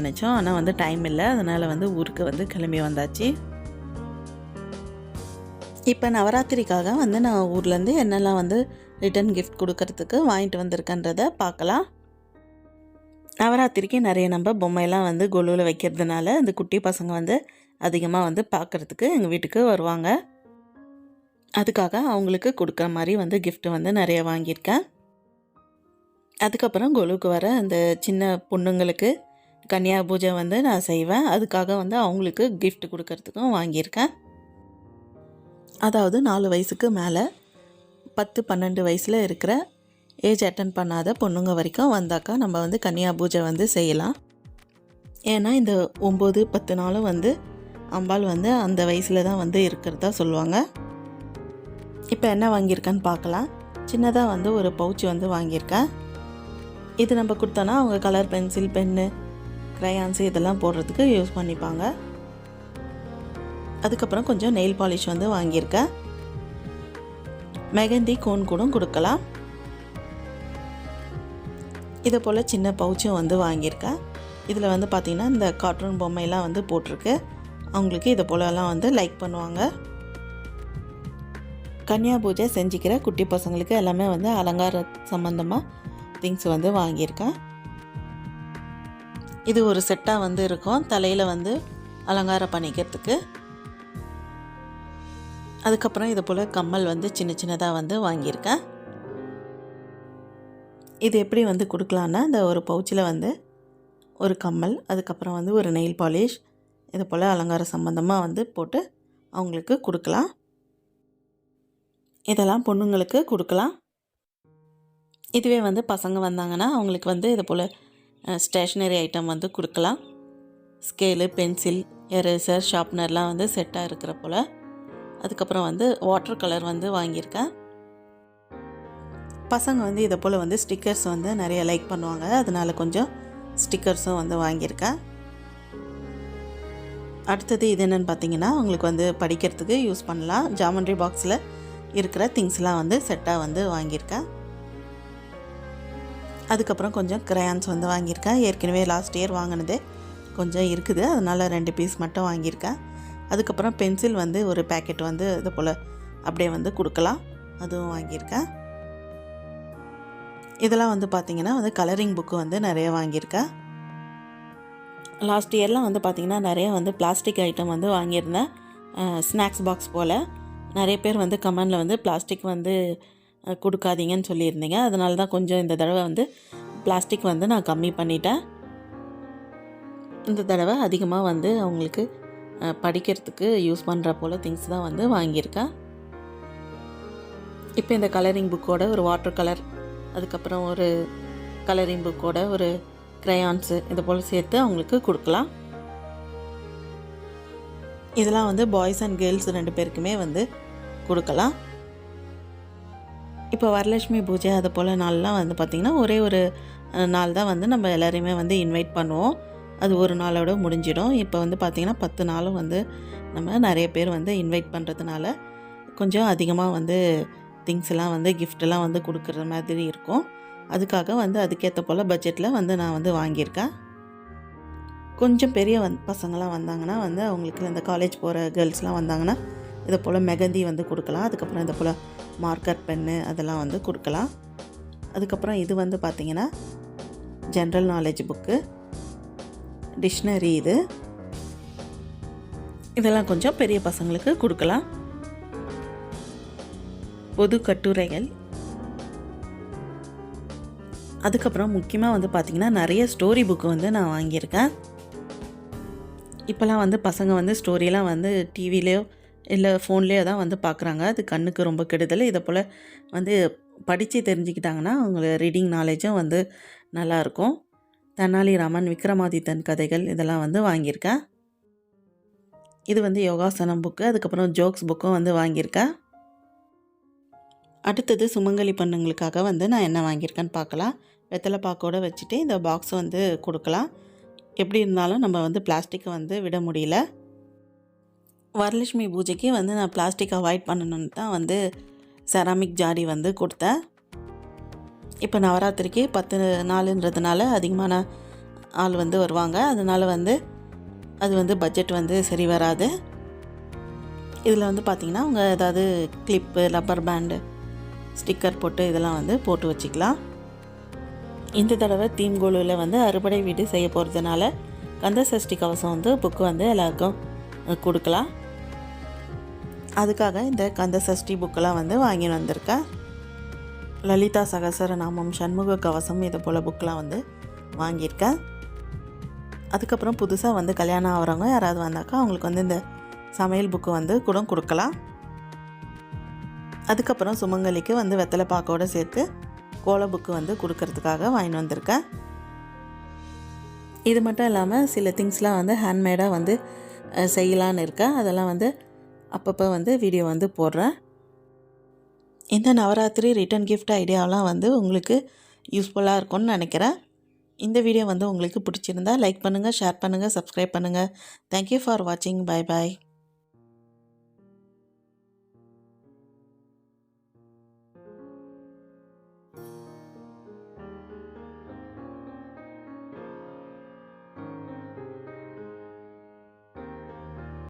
நினச்சோம். ஆனால் வந்து டைம் இல்லை. அதனால் வந்து ஊருக்கு வந்து கிளம்பி வந்தாச்சு. இப்போ நவராத்திரிக்காக வந்து நான் ஊர்லேருந்து என்னெல்லாம் வந்து ரிட்டன் கிஃப்ட் கொடுக்கறதுக்கு வாங்கிட்டு வந்திருக்கன்றதை பார்க்கலாம். நவராத்திரிக்கு நிறைய நம்ம பொம்மையெல்லாம் வந்து கொலுவில் வைக்கிறதுனால இந்த குட்டி பசங்க வந்து அதிகமாக வந்து பார்க்குறதுக்கு எங்கள் வீட்டுக்கு வருவாங்க. அதுக்காக அவங்களுக்கு கொடுக்குற மாதிரி வந்து கிஃப்ட்டு வந்து நிறைய வாங்கியிருக்கேன். அதுக்கப்புறம் கொலுவுக்கு வர அந்த சின்ன பொண்ணுங்களுக்கு கன்னியா பூஜை வந்து நான் செய்வேன். அதுக்காக வந்து அவங்களுக்கு கிஃப்ட் கொடுக்கறதுக்கும் வாங்கியிருக்கேன். அதாவது நாலு வயசுக்கு மேலே பத்து பன்னெண்டு வயசில் இருக்கிற ஏஜ் அட்டன் பண்ணாத பொண்ணுங்க வரைக்கும் வந்தாக்கா நம்ம வந்து கன்னியா பூஜை வந்து செய்யலாம். ஏன்னா இந்த ஒம்பது பத்து நாளும் வந்து அம்பாள் வந்து அந்த வயசில் தான் வந்து இருக்கிறதா சொல்லுவாங்க. இப்போ என்ன வாங்கியிருக்கேன்னு பார்க்கலாம். சின்னதாக வந்து ஒரு பவுச் வந்து வாங்கியிருக்கேன். இது நம்ம கொடுத்தோன்னா அவங்க கலர் பென்சில் பென்னு க்ரையான்ஸு இதெல்லாம் போடுறதுக்கு யூஸ் பண்ணிப்பாங்க. அதுக்கப்புறம் கொஞ்சம் நெயில் பாலிஷ் வந்து வாங்கியிருக்கேன். மெகந்தி கோன் கூட கொடுக்கலாம். இதை போல் சின்ன பவுச்சும் வந்து வாங்கியிருக்கேன். இதில் வந்து பார்த்திங்கன்னா இந்த கார்ட்டூன் பொம்மையெல்லாம் வந்து போட்டிருக்கு. அவங்களுக்கு இதை போலலாம் வந்து லைக் பண்ணுவாங்க. கன்னியா பூஜை செஞ்சுக்கிற குட்டி பசங்களுக்கு எல்லாமே வந்து அலங்கார சம்மந்தமாக திங்ஸ் வந்து வாங்கியிருக்கேன். இது ஒரு செட்டாக வந்து இருக்கும். தலையில் வந்து அலங்காரம் பண்ணிக்கிறதுக்கு. அதுக்கப்புறம் இது போல் கம்மல் வந்து சின்ன சின்னதாக வந்து வாங்கியிருக்கேன். இது எப்படி வந்து கொடுக்கலான்னா இந்த ஒரு பவுச்சில் வந்து ஒரு கம்மல் அதுக்கப்புறம் வந்து ஒரு நெயில் பாலிஷ் இது போல் அலங்கார சம்மந்தமாக வந்து போட்டு அவங்களுக்கு கொடுக்கலாம். இதெல்லாம் பொண்ணுங்களுக்கு கொடுக்கலாம். இதுவே வந்து பசங்க வந்தாங்கன்னா அவங்களுக்கு வந்து இது போல் ஸ்டேஷ்னரி ஐட்டம் வந்து கொடுக்கலாம். ஸ்கேலு பென்சில் எரேசர் ஷார்ப்னர்லாம் வந்து செட்டாக இருக்கிற போல். அதுக்கப்புறம் வந்து வாட்டர் கலர் வந்து வாங்கியிருக்கேன். பசங்க வந்து இதை போல் வந்து ஸ்டிக்கர்ஸ் வந்து நிறைய லைக் பண்ணுவாங்க. அதனால் கொஞ்சம் ஸ்டிக்கர்ஸும் வந்து வாங்கியிருக்கேன். அடுத்தது இது என்னென்னு பார்த்தீங்கன்னா உங்களுக்கு வந்து படிக்கிறதுக்கு யூஸ் பண்ணலாம். ஜாமெண்ட்ரி பாக்ஸில் இருக்கிற திங்ஸ்லாம் வந்து செட்டாக வந்து வாங்கியிருக்கேன். அதுக்கப்புறம் கொஞ்சம் கிரையான்ஸ் வந்து வாங்கியிருக்கேன். ஏற்கனவே லாஸ்ட் இயர் வாங்கினது கொஞ்சம் இருக்குது. அதனால் ரெண்டு பீஸ் மட்டும் வாங்கியிருக்கேன். அதுக்கப்புறம் பென்சில் வந்து ஒரு பேக்கெட் வந்து இது போல் அப்படியே வந்து கொடுக்கலாம். அதுவும் வாங்கியிருக்கேன். இதெல்லாம் வந்து பார்த்திங்கன்னா வந்து கலரிங் புக்கு வந்து நிறைய வாங்கியிருக்கேன். லாஸ்ட் இயர்லாம் வந்து பார்த்திங்கன்னா நிறைய வந்து பிளாஸ்டிக் ஐட்டம் வந்து வாங்கியிருந்தேன். ஸ்நாக்ஸ் பாக்ஸ் போல். நிறைய பேர் வந்து கமெண்டில் வந்து பிளாஸ்டிக் வந்து கொடுக்காதீங்கன்னு சொல்லியிருந்தீங்க. அதனால தான் கொஞ்சம் இந்த தடவை வந்து பிளாஸ்டிக் வந்து நான் கம்மி பண்ணிட்டேன். இந்த தடவை அதிகமாக வந்து அவங்களுக்கு படிக்கிறதுக்கு யூஸ் பண்ணுற போல் திங்ஸ் தான் வந்து வாங்கியிருக்கேன். இப்போ இந்த கலரிங் புக்கோட ஒரு வாட்டர் கலர் அதுக்கப்புறம் ஒரு கலரிங் புக்கோட ஒரு க்ரையான்ஸு இது போல் சேர்த்து அவங்களுக்கு கொடுக்கலாம். இதெல்லாம் வந்து பாய்ஸ் அண்ட் கேர்ள்ஸ் ரெண்டு பேருக்குமே வந்து கொடுக்கலாம். இப்போ வரலட்சுமி பூஜை அது போல் நாள்லாம் வந்து பார்த்திங்கன்னா ஒரே ஒரு நாள் தான் வந்து நம்ம எல்லோரையுமே வந்து இன்வைட் பண்ணுவோம். அது ஒரு நாளோட முடிஞ்சிடும். இப்போ வந்து பார்த்திங்கன்னா பத்து நாளும் வந்து நம்ம நிறைய பேர் வந்து இன்வைட் பண்ணுறதுனால கொஞ்சம் அதிகமாக வந்து திங்ஸ் எல்லாம் வந்து கிஃப்டெல்லாம் வந்து கொடுக்குற மாதிரி இருக்கும். அதுக்காக வந்து அதுக்கேற்ற போல் பட்ஜெட்டில் வந்து நான் வந்து வாங்கியிருக்கேன். கொஞ்சம் பெரிய வந் பசங்களாம் வந்தாங்கன்னா வந்து அவங்களுக்கு இந்த காலேஜ் போகிற கேர்ள்ஸ்லாம் வந்தாங்கன்னா இதை போல் மெகந்தி வந்து கொடுக்கலாம். அதுக்கப்புறம் இதை போல் மார்க்கர் பென்னு அதெல்லாம் வந்து கொடுக்கலாம். அதுக்கப்புறம் இது வந்து பார்த்திங்கன்னா ஜென்ரல் நாலேஜ் புக்கு டிக்ஷனரி இது. இதெல்லாம் கொஞ்சம் பெரிய பசங்களுக்கு கொடுக்கலாம். பொது கட்டுரைகள். அதுக்கப்புறம் முக்கியமாக வந்து பார்த்திங்கன்னா நிறைய ஸ்டோரி புக்கு வந்து நான் வாங்கியிருக்கேன். இப்போல்லாம் வந்து பசங்க வந்து ஸ்டோரியெலாம் வந்து டிவிலேயோ இல்லை ஃபோன்லேயே தான் வந்து பார்க்குறாங்க. அது கண்ணுக்கு ரொம்ப கெடுதல். இதை போல் வந்து படித்து தெரிஞ்சுக்கிட்டாங்கன்னா அவங்க ரீடிங் நாலேஜும் வந்து நல்லாயிருக்கும். தெனாலிராமன் விக்ரமாதித்தன் கதைகள் இதெல்லாம் வந்து வாங்கியிருக்கேன் இது வந்து யோகாசனம் புக்கு அதுக்கப்புறம் ஜோக்ஸ் புக்கும் வந்து வாங்கியிருக்கேன் அடுத்தது சுமங்கலி பண்ணுங்களுக்காக வந்து நான் என்ன வாங்கியிருக்கேன்னு பார்க்கலாம். வெத்தலை பாக்கோட வச்சுட்டு இந்த பாக்ஸ் வந்து கொடுக்கலாம். எப்படி இருந்தாலும் நம்ம வந்து பிளாஸ்டிக்கை வந்து விட முடியல. வரலட்சுமி பூஜைக்கு வந்து நான் பிளாஸ்டிக் அவாய்ட் பண்ணணுன்னு தான் வந்து செராமிக் ஜாடி வந்து கொடுத்தேன். இப்போ நவராத்திரிக்கு பத்து நாளுன்றதுனால அதிகமான ஆள் வந்து வருவாங்க. அதனால் வந்து அது வந்து பட்ஜெட் வந்து சரி வராது. இதில் வந்து பார்த்திங்கன்னா அவங்க ஏதாவது கிளிப்பு ரப்பர் பேண்டு ஸ்டிக்கர் போட்டு இதெல்லாம் வந்து போட்டு வச்சுக்கலாம். இந்த தடவை தீம்கோலுவில் வந்து அறுபடை வீடு செய்ய போகிறதுனால கந்த சஷ்டி கவசம் வந்து புக்கு வந்து எல்லாருக்கும் கொடுக்கலாம். அதுக்காக இந்த கந்த சஷ்டி புக்கெல்லாம் வந்து வாங்கி வந்திருக்கேன் லலிதா சகசர நாமம் சண்முக கவசம் இது போல் புக்கெலாம் வந்து வாங்கியிருக்கேன் அதுக்கப்புறம் புதுசாக வந்து கல்யாணம் ஆகிறவங்க யாராவது வந்தாக்கா அவங்களுக்கு வந்து இந்த சமையல் புக்கு வந்து கூட கொடுக்கலாம். அதுக்கப்புறம் சுமங்கலிக்கு வந்து வெத்தலை பாக்கோட சேர்த்து கோல புக்கு வந்து கொடுக்கறதுக்காக வாங்கிட்டு வந்திருக்கேன் இது மட்டும் இல்லாமல் சில திங்ஸ்லாம் வந்து ஹேண்ட்மேடாக வந்து செய்யலான்னு இருக்கேன் அதெல்லாம் வந்து அப்பப்போ வந்து வீடியோ வந்து போடுறேன். இந்த நவராத்திரி ரிட்டன் கிஃப்ட் ஐடியாவெலாம் வந்து உங்களுக்கு யூஸ்ஃபுல்லாக இருக்கும்னு நினைக்கிறேன். இந்த வீடியோ வந்து உங்களுக்கு பிடிச்சிருந்தா லைக் பண்ணுங்கள் ஷேர் பண்ணுங்கள் சப்ஸ்கிரைப் பண்ணுங்கள் தேங்க்யூ ஃபார் வாட்சிங் பை பாய்